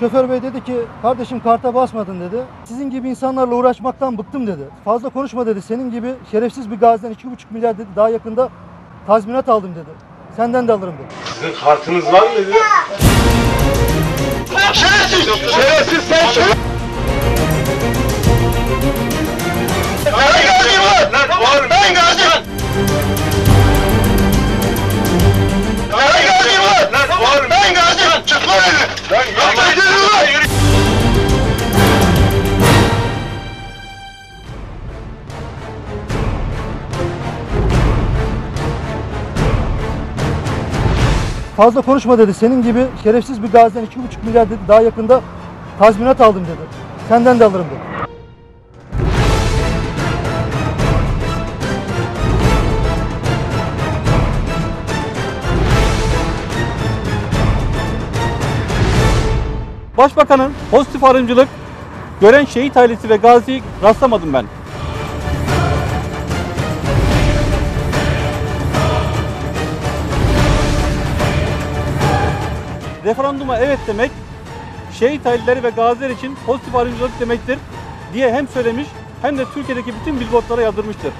Şoför bey dedi ki kardeşim karta basmadın dedi. Sizin gibi insanlarla uğraşmaktan bıktım dedi. Fazla konuşma dedi. Senin gibi şerefsiz bir gaziden 2,5 milyar dedi. Daha yakında tazminat aldım dedi. Senden de alırım dedi. Sizin kartınız var mı dedi. Şerefsiz! Şerefsiz sen şerefsiz! Fazla konuşma dedi. Senin gibi şerefsiz bir gaziden 2,5 milyar dedi. Daha yakında tazminat aldım dedi. Senden de alırım dedi. Başbakanın pozitif ayrımcılık gören şehit ailesi ve gaziyi rastlamadım ben. Referanduma evet demek şehit aileleri ve gaziler için pozitif ayrımcılık demektir diye hem söylemiş hem de Türkiye'deki bütün billboardlara yazdırmıştır.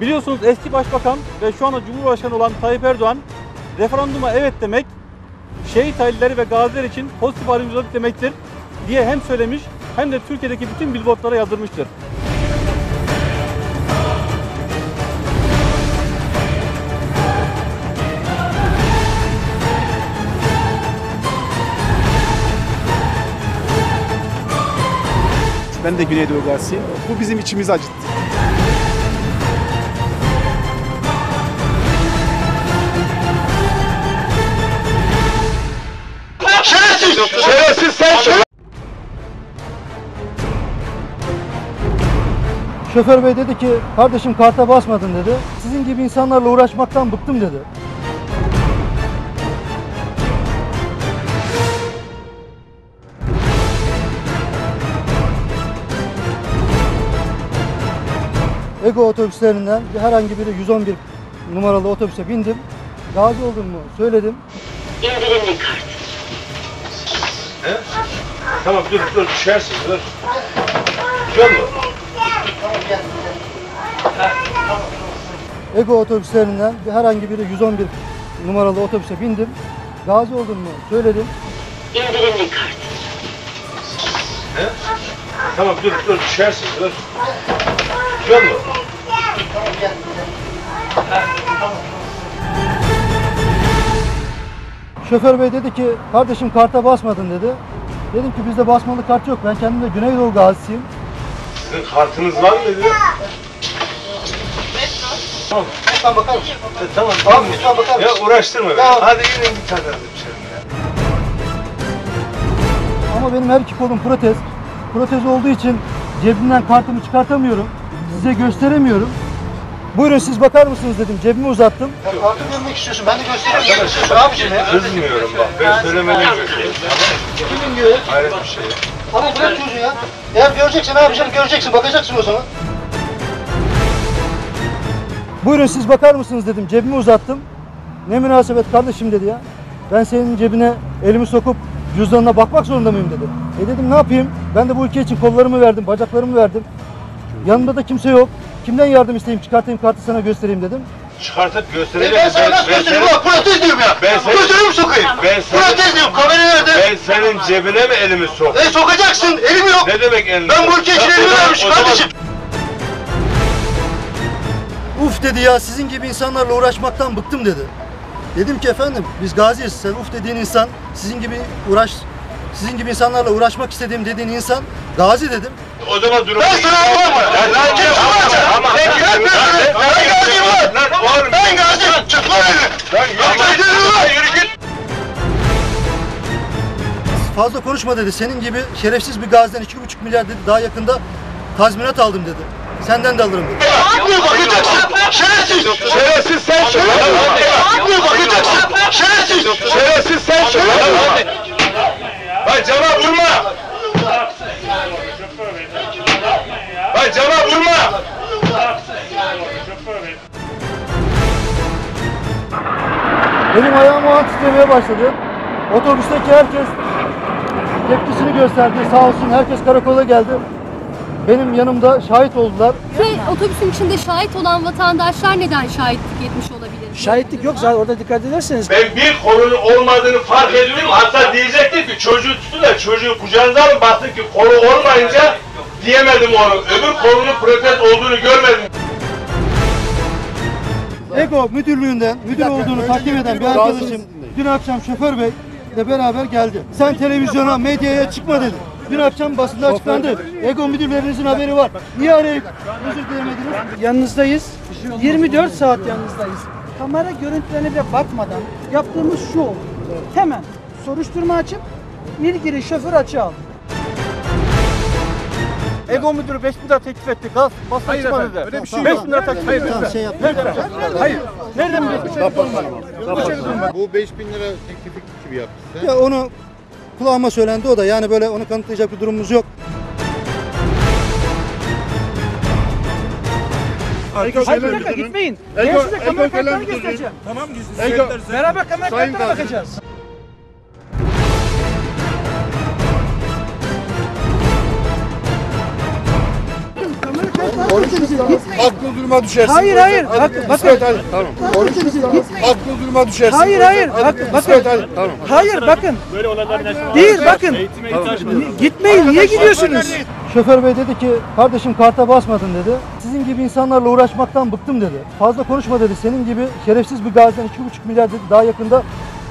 Biliyorsunuz eski başbakan ve şu anda Cumhurbaşkanı olan Tayyip Erdoğan referanduma evet demek şehit aileleri ve gaziler için pozitif ayrımcılık demektir diye hem söylemiş hem de Türkiye'deki bütün billboardlara yazdırmıştır. Ben de Güneydoğu Gazisi'yim. Bu bizim içimizi acıttı. Sen şerefsiz! Şoför bey dedi ki kardeşim karta basmadın dedi. Sizin gibi insanlarla uğraşmaktan bıktım dedi. Ego otobüslerinden herhangi biri 111 numaralı otobüse bindim. Gazi oldum mu söyledim. İndirimli kart. He? Tamam dur dur düşersin dur. Düşüyor mu? Ego otobüslerinden bir herhangi biri 111 numaralı otobüse bindim. Gazi oldum mu söyledim. İndirimli kart. He? Tamam dur dur düşersin dur. Düşüyor mu? Şoför bey dedi ki kardeşim karta basmadın dedi. Dedim ki bizde basmalı kart yok. Ben kendim de Güneydoğu gazisiyim. Sizin kartınız var mı dedi. Tamam. Lütfen bakar mısın? E, Tamam. Abi lütfen bakar Ya uğraştırma beni. Ya- Hadi yürüyün bir tane. Ama benim her iki kolum protez. Protez olduğu için cebimden kartımı çıkartamıyorum. Size gösteremiyorum. Buyurun siz bakar mısınız dedim. Cebimi uzattım. Ya kartı görmek istiyorsun. Ben de göstereyim. Ne yapacağım ya? Kızmıyorum bak. Ben söylemedim. Kimin diyor? Hayret bir şey. Ama bırak çocuğu ya. Eğer göreceksen ne yapacağını göreceksin. Bakacaksın o zaman. Buyurun siz bakar mısınız dedim. Cebimi uzattım. Ne münasebet kardeşim dedi ya. Ben senin cebine elimi sokup cüzdanına bakmak zorunda mıyım dedi. E dedim ne yapayım? Ben de bu ülke için kollarımı verdim, bacaklarımı verdim. Yanımda da kimse yok. Kimden yardım isteyeyim, çıkartayım kartı sana göstereyim dedim. Çıkartıp E göstereceğim. ben sana nasıl göstereyim ulan? Protez diyorum ya! Ben seni- Gözlerimi sokayım! Ben seni- Protez diyorum, kamera nerede? Ben senin cebine mi elimi sok? E sokacaksın, elim yok! Ne demek elini Ben bu ülke için elimi zaman- kardeşim! Uf dedi ya sizin gibi insanlarla uğraşmaktan bıktım dedi. Dedim ki efendim biz gaziyiz. Sen uf dediğin insan sizin gibi uğraş sizin gibi insanlarla uğraşmak istediğim dediğin insan Gazi dedim. O zaman durum. Ben sana olur mu? Ben kim ama? Ben gaziyim lan. Ben gaziyim. Çık lan elini. Lan yürü git. Fazla konuşma dedi. Senin gibi şerefsiz bir gaziden iki buçuk milyar dedi. Daha yakında tazminat aldım dedi. Senden de alırım dedi. Haklı bakacaksın. Şerefsiz. Şerefsiz sen şerefsiz. Haklı bakacaksın. Şerefsiz. Şerefsiz sen şerefsiz. Titremeye başladı. Otobüsteki herkes tepkisini gösterdi. Sağ olsun herkes karakola geldi. Benim yanımda şahit oldular. Ve otobüsün içinde şahit olan vatandaşlar neden şahitlik etmiş olabilir? Şahitlik yok zaten orada dikkat ederseniz. Ben bir konunun olmadığını fark ediyorum. Hatta diyecektim ki çocuğu tutun da çocuğu kucağınıza alın. Baktım ki konu olmayınca diyemedim onu. Öbür konunun protest olduğunu görmedim. Ego müdürlüğünden müdür olduğunu takdim eden bir arkadaşım dün akşam şoför bey ile beraber geldi. Sen televizyona, medyaya çıkma dedi. Dün akşam basında açıklandı. Ego müdürlerinizin haberi var. Niye arayıp özür dilemediniz? Yanınızdayız. 24 saat yanınızdayız. Kamera görüntülerine bile bakmadan yaptığımız şu oldu. Hemen soruşturma açıp ilgili şoför açığa aldı. Ego müdürü 5 bin lira teklif etti. Gaz, basın Hayır efendim, öyle bir şey yok. 5 bin lira teklif etti. Tamam, şey yap. Hayır. Nereden biliyorsun? Bu 5000 lira teklifi gibi yaptı. Ya onu kulağıma söylendi o da yani böyle onu kanıtlayacak bir durumumuz yok. Hayır bir dakika gitmeyin. Ben size kamera kayıtlarını göstereceğim. Tamam Beraber kamera kayıtlarına bakacağız. Haklı duruma düşersin. Hayır hayır. Bak, bakın. İsmet. Tamam. Haklı duruma düşersin. Hayır hayır. Hadi, Bak, bakın. İsmet. Tamam. Hayır bakın. Değil bakın. Gitmeyin. Niye gidiyorsunuz? Şoför bey dedi ki kardeşim karta basmadın dedi. Sizin gibi insanlarla uğraşmaktan bıktım dedi. Fazla konuşma dedi. Senin gibi şerefsiz bir gaziden 2,5 milyar dedi. Daha yakında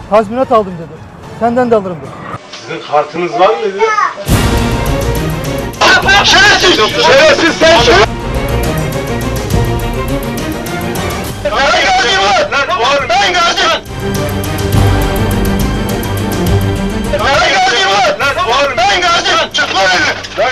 tazminat aldım dedi. Senden de alırım dedi. Sizin kartınız var mı dedi. Şerefsiz. Şerefsiz sen gaziyim lan! lan oğlum, ben gaziyim! Ben gaziyim lan! lan oğlum, ben gaziyim! Çık lan evi! Lan